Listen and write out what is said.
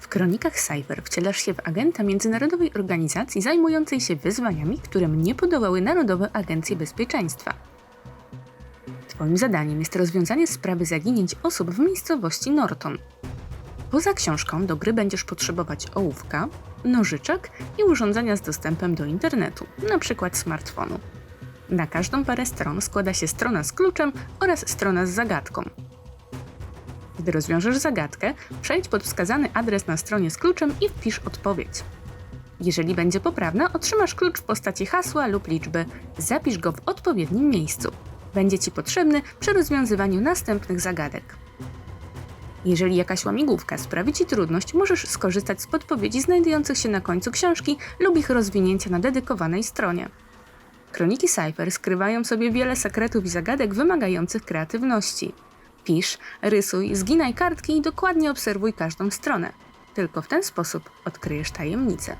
W kronikach Cyber wcielasz się w agenta międzynarodowej organizacji zajmującej się wyzwaniami, którym nie podołały Narodowe Agencje Bezpieczeństwa. Twoim zadaniem jest rozwiązanie sprawy zaginięć osób w miejscowości Norton. Poza książką do gry będziesz potrzebować ołówka, nożyczek i urządzenia z dostępem do internetu, np. smartfonu. Na każdą parę stron składa się strona z kluczem oraz strona z zagadką. Gdy rozwiążesz zagadkę, przejdź pod wskazany adres na stronie z kluczem i wpisz odpowiedź. Jeżeli będzie poprawna, otrzymasz klucz w postaci hasła lub liczby. Zapisz go w odpowiednim miejscu. Będzie Ci potrzebny przy rozwiązywaniu następnych zagadek. Jeżeli jakaś łamigłówka sprawi Ci trudność, możesz skorzystać z podpowiedzi znajdujących się na końcu książki lub ich rozwinięcia na dedykowanej stronie. Kroniki Cypher skrywają sobie wiele sekretów i zagadek wymagających kreatywności. Pisz, rysuj, zginaj kartki i dokładnie obserwuj każdą stronę. Tylko w ten sposób odkryjesz tajemnicę.